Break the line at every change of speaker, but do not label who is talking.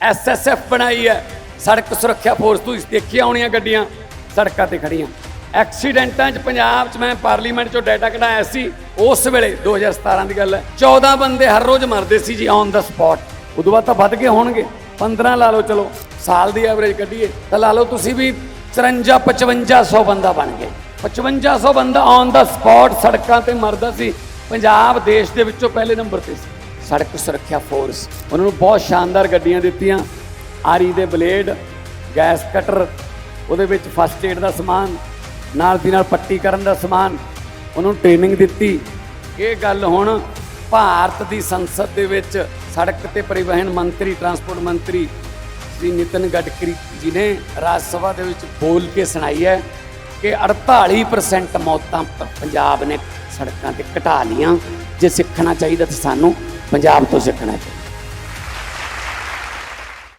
SSF ਬਣਾਈ ਹੈ। ਸੜਕ ਸੁਰੱਖਿਆ ਫੋਰਸ ਤੁਸੀਂ ਦੇਖੀਆਂ ਹੋਣੀਆਂ ਗੱਡੀਆਂ, ਸੜਕਾਂ ਤੇ ਖੜੀਆਂ ਐਕਸੀਡੈਂਟਾਂ 'ਚ ਪੰਜਾਬ 'ਚ ਮੈਂ ਪਾਰਲੀਮੈਂਟ 'ਚੋਂ ਡਾਟਾ ਕਢਾਇਆ ਸੀ। ਉਸ ਵੇਲੇ 2017 ਦੀ ਗੱਲ ਹੈ 14 ਬੰਦੇ ਹਰ ਰੋਜ਼ ਮਰਦੇ ਸੀ ਜੀ ਔਨ ਦਾ ਸਪੌਟ ਉਦੋਂ ਬਾਅਦ ਤਾਂ ਵੱਧ ਗਏ ਹੋਣਗੇ। 15 ਲਾ ਲਓ, ਚਲੋ, ਸਾਲ ਦੀ ਐਵਰੇਜ ਕੱਢੀਏ। ਤਾਂ ਲਾ ਲਓ ਤੁਸੀਂ ਵੀ 54 5500 ਬੰਦਾ ਬਣ ਗਏ 5500 ਬੰਦਾ ਔਨ ਦਾ ਸਪੌਟ ਸੜਕਾਂ ਤੇ ਮਰਦਾ ਸੀ। ਪੰਜਾਬ ਦੇਸ਼ ਦੇ ਵਿੱਚੋਂ ਪਹਿਲੇ ਨੰਬਰ ਤੇ ਸੀ। ਸੜਕ ਸੁਰੱਖਿਆ ਫੋਰਸ। ਉਹਨਾਂ ਨੂੰ ਬਹੁਤ ਸ਼ਾਨਦਾਰ ਗੱਡੀਆਂ ਦਿੱਤੀਆਂ। ਆਰੀ ਦੇ ਬਲੇਡ, ਗੈਸ ਕਟਰ, ਉਹਦੇ ਵਿੱਚ ਫਸਟ ਏਡ ਦਾ ਸਮਾਨ, ਨਾਲ ਦੀ ਨਾਲ ਪੱਟੀ ਕਰਨ ਦਾ ਸਮਾਨ, ਉਹਨਾਂ ਨੂੰ ਟ੍ਰੇਨਿੰਗ ਦਿੱਤੀ। ਇਹ ਗੱਲ ਹੁਣ ਭਾਰਤ ਦੀ ਸੰਸਦ ਦੇ ਵਿੱਚ ਸੜਕ ਤੇ ਪਰਿਵਹਨ ਮੰਤਰੀ ਟਰਾਂਸਪੋਰਟ ਮੰਤਰੀ ਸ੍ਰੀ ਨਿਤਨ ਗਡਕਰੀ ਜੀ ਨੇ ਰਾਜ ਸਭਾ ਦੇ ਵਿੱਚ ਬੋਲ ਕੇ ਸੁਣਾਈ ਹੈ ਕਿ 48% ਮੌਤਾਂ ਪੰਜਾਬ ਨੇ ਸੜਕਾਂ ਤੇ ਘਟਾ ਲੀਆਂ ਜੇ ਸਿੱਖਣਾ ਚਾਹੀਦਾ ਤਾਂ ਸਾਨੂੰ ਪੰਜਾਬ ਤੋਂ ਸਿੱਖਣਾ ਚਾਹੀਦਾ